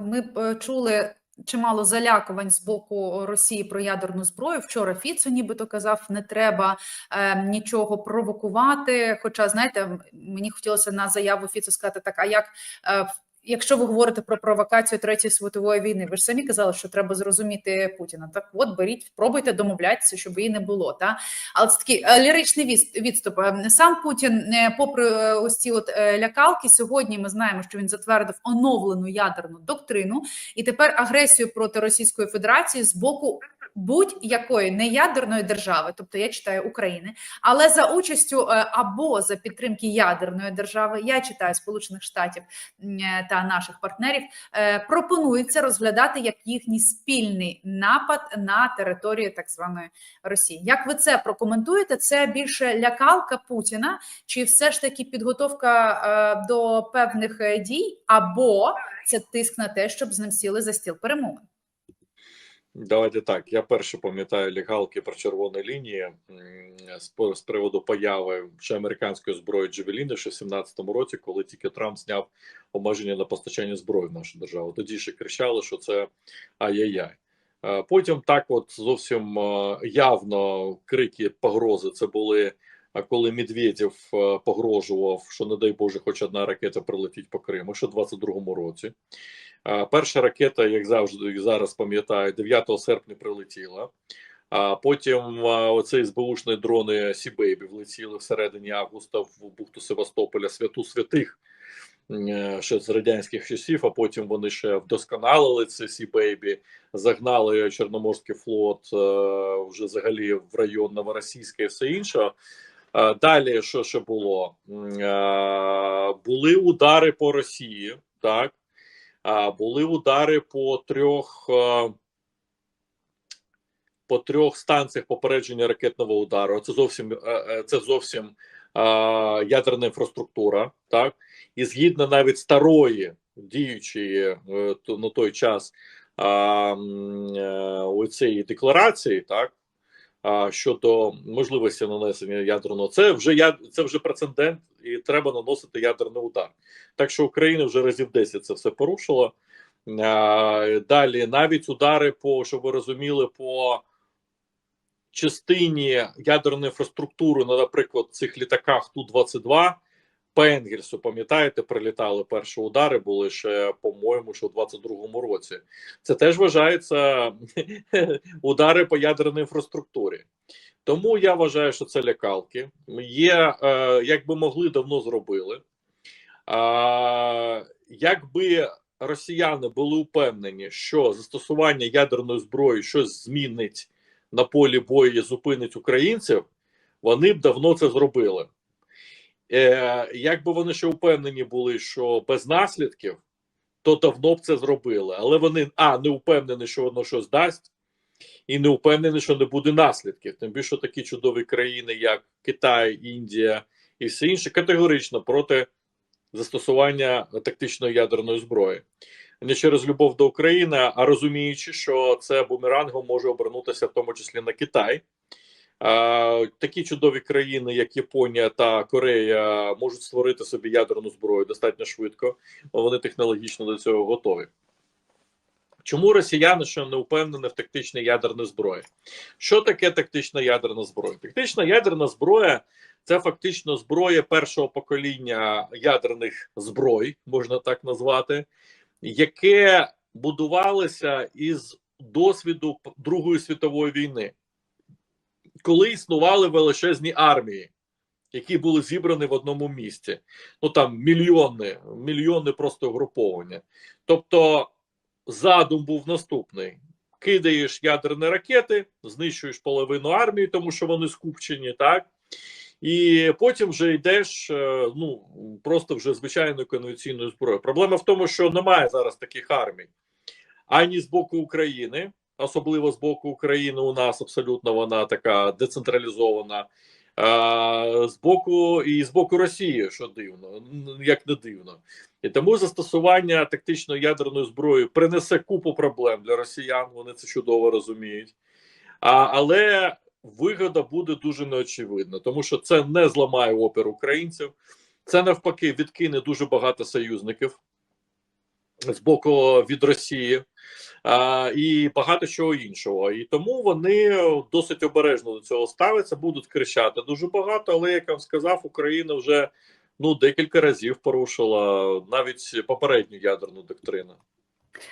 Ми е, чули чимало залякувань з боку Росії про ядерну зброю. Вчора Фіцу нібито казав, не треба е, нічого провокувати. Хоча, знаєте, мені хотілося на заяву Фіцу сказати так: а як е, якщо ви говорите про провокацію Третьої світової війни, ви ж самі казали, що треба зрозуміти Путіна. Так, от беріть, пробуйте домовлятися, щоб її не було. Та але це такий е, ліричний відс- відступ. Е, Сам Путін, е, попри ось ці от лякалки, сьогодні ми знаємо, що він затвердив оновлену ядерну доктрину, і тепер агресію проти Російської Федерації з боку будь-якої неядерної держави, тобто я читаю України, але за участю е, або за підтримки ядерної держави, я читаю Сполучених Штатів е, та наших партнерів, е, пропонується розглядати як їхній спільний напад на територію так званої Росії. Як ви це прокоментуєте? Це більше лякалка Путіна, чи все ж таки підготовка до певних дій, або це тиск на те, щоб з ним сіли за стіл перемовин? Давайте так. Я перше пам'ятаю лігалки про червоні лінії з, з приводу появи ще американської зброї Джевеліни ще в 17-му році, коли тільки Трамп зняв обмеження на постачання зброї в нашу державу. Тоді ще кричали, що це ай-яй-яй. Потім так, от зовсім явно крики погрози. Це були а коли Медведєв погрожував, що не дай Боже, хоч одна ракета прилетить по Криму, ще в 22-му році. Перша ракета, як завжди, зараз пам'ятаю, 9 серпня прилетіла. А потім оцей СБУшні дрони Сібейбі влетіли всередині августа в бухту Севастополя, святу святих е, ще з радянських часів. А потім вони ще вдосконалили це Сібейбі, загнали Чорноморський флот е, вже взагалі в район Новоросійська і все інше. Далі, що ще було? Е, Були удари по Росії, так. Були удари по трьох по трьох станціях попередження ракетного удару. Це зовсім е, е, це зовсім ядерна інфраструктура, так і згідно навіть старої діючої е, на той час е, цієї декларації, так. Щодо можливості нанесення ядерного, це вже я це вже прецедент, і треба наносити ядерний удар. Так що Україна вже разів 10 це все порушила. Далі навіть удари по, щоб ви розуміли, по частині ядерної інфраструктури, наприклад, цих літаках Ту-22 по Енгельсу, пам'ятаєте, прилітали перші удари, були ще, по-моєму, що у 22-му році. Це теж вважається удари по ядерній інфраструктурі. Тому я вважаю, що це лякалки. Є, е, як могли, давно зробили. Якби росіяни були упевнені, що застосування ядерної зброї щось змінить на полі бою і зупинить українців, вони б давно це зробили. Е, якби вони ще упевнені були, що без наслідків, то давно б це зробили. Але вони а не упевнені, що воно щось дасть, і не упевнені, що не буде наслідків. Тим більше такі чудові країни, як Китай, Індія і все інше, категорично проти застосування тактичної ядерної зброї. Не через любов до України, а розуміючи, що це бумерангом може обернутися в тому числі на Китай. Такі чудові країни, як Японія та Корея, можуть створити собі ядерну зброю достатньо швидко, вони технологічно до цього готові. Чому росіяни ще не впевнені в тактичній ядерній зброї? Що таке тактична ядерна зброя? Тактична ядерна зброя це фактично зброя першого покоління ядерних зброй, можна так назвати, яке будувалося із досвіду Другої світової війни, коли існували величезні армії, які були зібрані в одному місці. Ну там мільйони, мільйони просто угруповання. Тобто задум був наступний: кидаєш ядерні ракети, знищуєш половину армії, тому що вони скупчені, так. І потім вже йдеш е, ну просто вже звичайною конвенційною зброєю. Проблема в тому, що немає зараз таких армій ані з боку України, особливо з боку України, у нас абсолютно вона така децентралізована. А, з боку і з боку Росії, що дивно, як не дивно, і тому застосування тактичної ядерної зброї принесе купу проблем для росіян. Вони це чудово розуміють. А, але вигода буде дуже неочевидна, тому що це не зламає опір українців, це навпаки відкине дуже багато союзників з боку від Росії. А, і багато чого іншого. І тому вони досить обережно до цього ставляться, будуть кричати дуже багато, але як я вам сказав, Україна вже ну декілька разів порушила навіть попередню ядерну доктрину.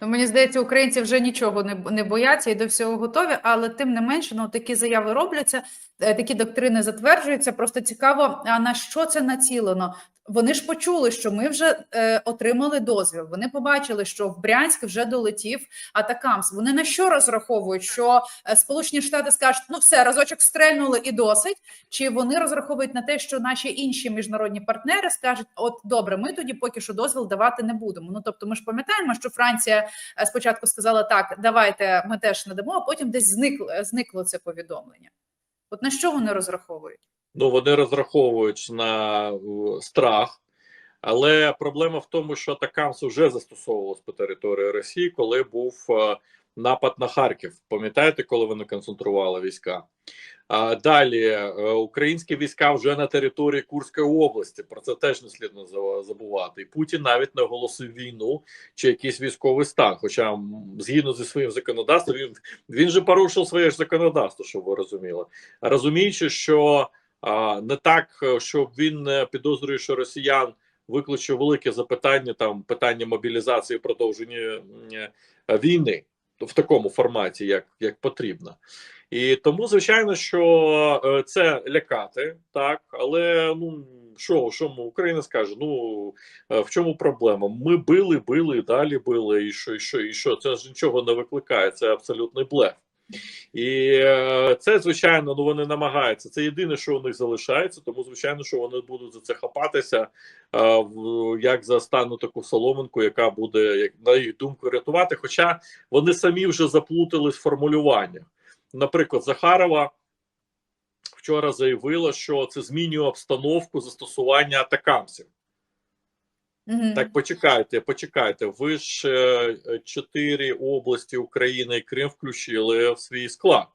Ну, мені здається, українці вже нічого не, не бояться і до всього готові, але тим не менше, ну такі заяви робляться, е, такі доктрини затверджуються. Просто цікаво, а на що це націлено? Вони ж почули, що ми вже е, отримали дозвіл. Вони побачили, що в Брянськ вже долетів Атакамс. Вони на що розраховують? Що е, Сполучені Штати скажуть, ну все, разочок стрельнули і досить. Чи вони розраховують на те, що наші інші міжнародні партнери скажуть: от добре, ми тоді поки що дозвіл давати не будемо. Ну тобто, ми ж пам'ятаємо, що Франція е, спочатку сказала так, давайте ми теж не дамо, а потім десь зникло, зникло це повідомлення. От на що вони розраховують? Ну вони розраховують на е, страх, але проблема в тому, що Атакамс вже застосовувалось по території Росії, коли був е, напад на Харків. Пам'ятаєте, коли вони концентрували війська? Далі е, українські війська вже на території Курської області. Про це теж не слід забувати. І Путін навіть не оголосив війну чи якийсь військовий стан. Хоча згідно зі своїм законодавством, він, він же порушив своє ж законодавство, щоб ви розуміли. Розуміючи, що не так, е, щоб він не підозрює, що росіян викличе велике запитання, там питання мобілізації, продовження е, війни в такому форматі, як, як потрібно. І тому, звичайно, що е, це лякати, так, але ну що, що Україна скаже? Ну в чому проблема? Ми били, били, далі били, і що, і що, і що? Це ж нічого не викликає, це абсолютний блеф. І е, це, звичайно, ну вони намагаються. Це єдине, що у них залишається, тому звичайно, що вони будуть за це хапатися, е, як за стану таку соломинку, яка буде, на їх думку, рятувати. Хоча вони самі вже заплутались в формулюваннях. Наприклад, Захарова вчора заявила, що це змінює обстановку застосування атакамсів. Так, почекайте, почекайте. Ви ж е, е, чотири області України і Крим включили в свій склад.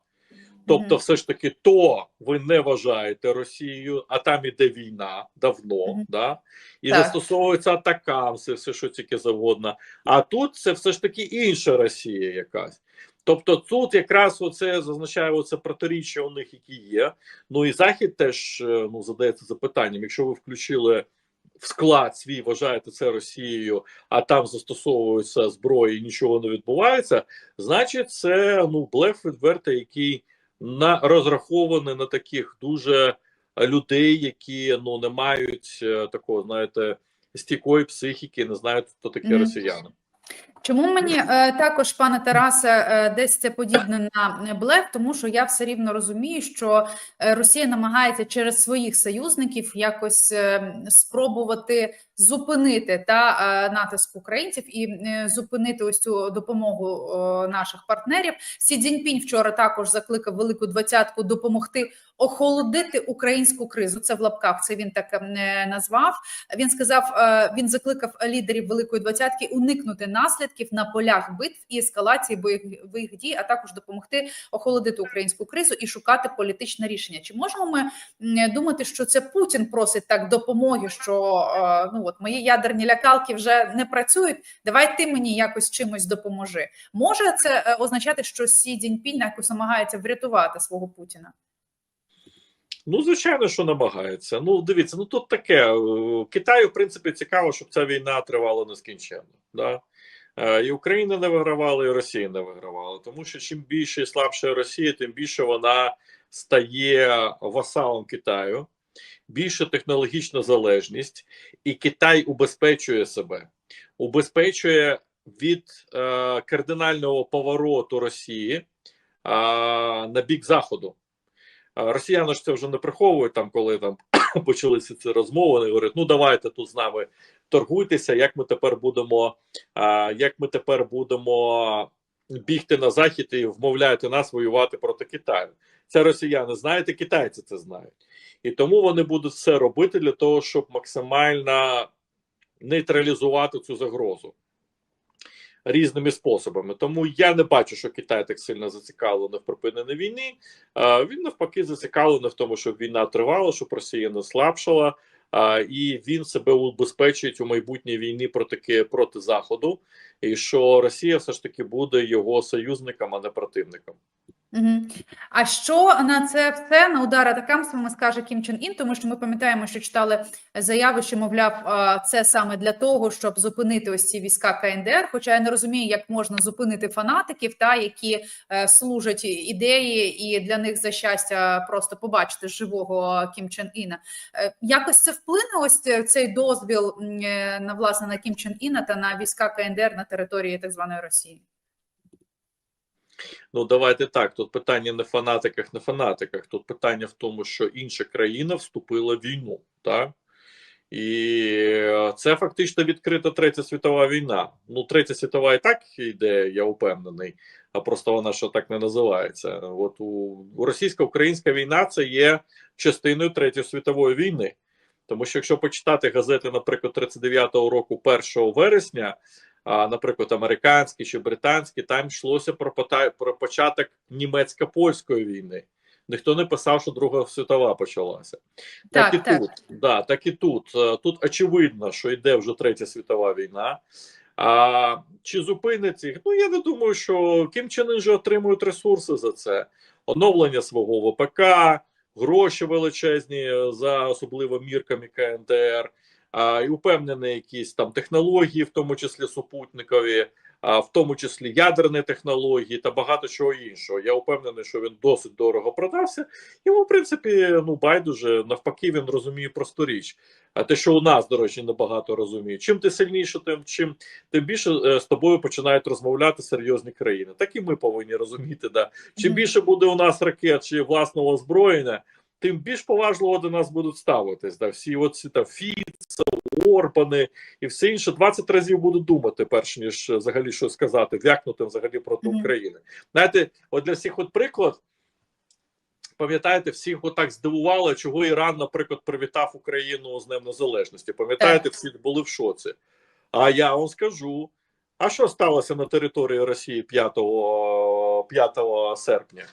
Тобто, все ж таки, то ви не вважаєте Росією, а там іде війна давно, да? і Так. застосовуються атакамси, все що тільки завгодно. А тут це все ж таки інша Росія якась. Тобто тут якраз оце зазначає оце протиріччя у них, які є. Ну і Захід теж е, ну, задається запитанням, якщо ви включили в склад свій, вважаєте це Росією, а там застосовується зброї і нічого не відбувається, значить, це ну блеф відвертий, який на розрахований на таких дуже людей, які ну не мають е, такого, знаєте, стійкої психіки, не знають, хто такі Мгм. росіяни. Чому мені е, також, пане Тарасе, е, десь це подібне на блеф, тому що я все рівно розумію, що е, Росія намагається через своїх союзників якось е, спробувати зупинити та е, натиск українців і е, зупинити ось цю допомогу е, наших партнерів. Сі Цзіньпінь вчора також закликав велику двадцятку допомогти охолодити українську кризу. Це в лапках. Це він так назвав. Він сказав, він закликав лідерів Великої двадцятки уникнути наслідків на полях битв і ескалації бойових дій, а також допомогти охолодити українську кризу і шукати політичне рішення. Чи можемо ми думати, що це Путін просить так допомоги? Що ну от мої ядерні лякалки вже не працюють? Давай ти мені якось чимось допоможи. Може це е, означати, що Сі Цзіньпінь якось намагається врятувати свого Путіна? Ну, звичайно, що намагається. Ну, дивіться, ну тут таке. е, Китаю, в принципі, цікаво, щоб ця війна тривала нескінченно. Да? Е, І Україна не вигравала, і Росія не вигравала. Тому що чим більше і слабша Росія, тим більше вона стає васалом Китаю, більше технологічна залежність, і Китай убезпечує себе, убезпечує від е, кардинального повороту Росії е, на бік Заходу. Росіяни ж це вже не приховують там, коли там почалися ці розмови. Вони говорять: ну давайте тут з нами торгуйтеся. Як ми тепер будемо, а, як ми тепер будемо бігти на захід і вмовляти нас воювати проти Китаю? Це росіяни знаєте, китайці це знають, і тому вони будуть все робити для того, щоб максимально нейтралізувати цю загрозу. Різними способами, тому я не бачу, що Китай так сильно зацікавлений в припиненні війни. Він навпаки зацікавлений в тому, щоб війна тривала, щоб Росія не слабшала. і він себе убезпечить у майбутній війні проти, проти Заходу, і що Росія все ж таки буде його союзником, а не противником. А що на це все на удар атакамствами скаже Кім Чен Ін? Тому що ми пам'ятаємо, що читали заяви, що мовляв, це саме для того, щоб зупинити ось ці війська КНДР. Хоча я не розумію, як можна зупинити фанатиків, та які е, служать ідеї, і для них за щастя просто побачити живого Кім Чен Іна. Е, якось це вплине ось цей дозвіл е, на власне на Кім Чен Іна та на війська КНДР на території так званої Росії. Ну давайте так. Тут питання не фанатиках, не фанатиках. Тут питання в тому, що інша країна вступила в війну, так? І це фактично відкрита третя світова війна. Ну, третя світова і так йде, я впевнений, а просто вона що так не називається. От у, російсько-українська війна це є частиною третьої світової війни. Тому що якщо почитати газети, наприклад, 39-го року, 1 вересня, наприклад, американські чи британські, там йшлося про, про початок німецько-польської війни. Ніхто не писав, що Друга світова почалася. Так, Так, і так. тут. Да, так і тут. Е, Тут очевидно, що йде вже третя світова війна. А чи зупиниться їх? Ну я не думаю, що Кім Чен Ын же отримують ресурси за це. Оновлення свого ВПК, гроші величезні е, за особливо мірками КНДР, і упевнені якісь там технології, в тому числі супутникові, а, в тому числі ядерні технології та багато чого іншого. Я впевнений, що він досить дорого продався. Йому, в принципі, ну байдуже, навпаки, він розуміє просту річ. А те, що у нас, до речі, небагато розуміє. Чим ти сильніше, тим чим тим більше е, з тобою починають розмовляти серйозні країни. Так і ми повинні розуміти. Да. Чим більше буде у нас ракет чи власного озброєння, тим більш поважливо до нас будуть ставитись. Да. Всі оці та Фіц, Орбани і все інше 20 разів будуть думати, перш ніж е, взагалі щось сказати, вякнути взагалі проти Мгм. України. Знаєте, от для всіх от приклад. Пам'ятаєте, всіх отак здивувало, чого Іран, наприклад, привітав Україну з Днем Незалежності. Пам'ятаєте, всі були в шоці. А я вам скажу: а що сталося на території Росії 5, 5 серпня?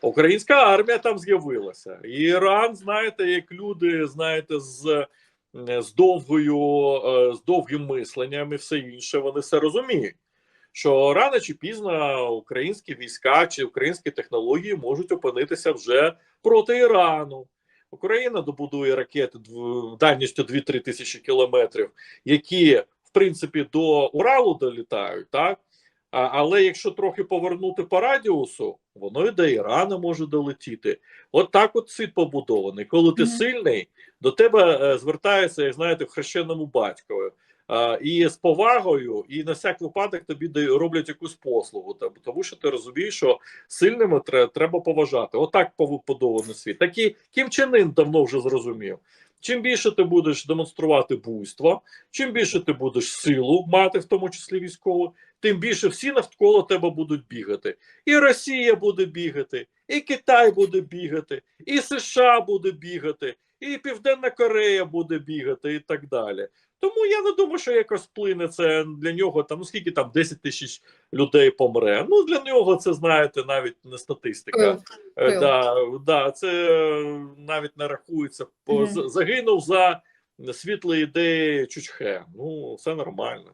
Українська армія там з'явилася. І Іран, знаєте, як люди, знаєте, з, з довгою, е, з довгим мисленням і все інше, вони все розуміють. Що рано чи пізно українські війська чи українські технології можуть опинитися вже проти Ірану. Україна добудує ракети дальністю 2-3 тисячі кілометрів, які в принципі до Уралу долітають, так а, але якщо трохи повернути по радіусу, воно і до Ірана може долетіти. От так от світ побудований. Коли ти Мгм. сильний, до тебе е, звертається, як знаєте, в хрещеному батькові. І з повагою, і на всяк випадок тобі роблять якусь послугу, тому що ти розумієш, що сильними треба поважати. Отак побудований світ. Так і Кім Чен давно вже зрозумів. Чим більше ти будеш демонструвати буйство, чим більше ти будеш силу мати, в тому числі військову, тим більше всі навколо тебе будуть бігати. І Росія буде бігати, і Китай буде бігати, і США буде бігати, і Південна Корея буде бігати, і так далі. Тому я не думаю, що якось вплине це для нього. Там ну скільки там 10 тисяч людей помре. Ну для нього це знаєте навіть не статистика. Е, Да, да, це навіть не рахується. По- Мгм. Загинув за світлі ідеї Чучхе. Ну, все нормально.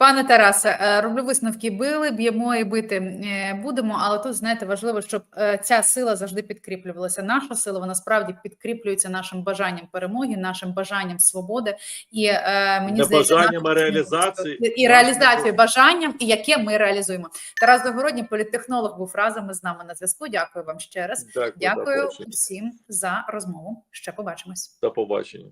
Пане Тарасе, е, роблю висновки. Били, б'ємо і бити е, будемо, але тут знаєте важливо, щоб е, ця сила завжди підкріплювалася. Наша сила вона справді підкріплюється нашим бажанням перемоги, нашим бажанням свободи і мені Не здається, бажанням, наша- реалізації. і реалізацію бажанням, і яке ми реалізуємо. Тарас Загородній, політтехнолог, був разом із нами на зв'язку. Дякую вам ще раз. Дякую, Дякую всім за розмову. Ще побачимось. До побачення.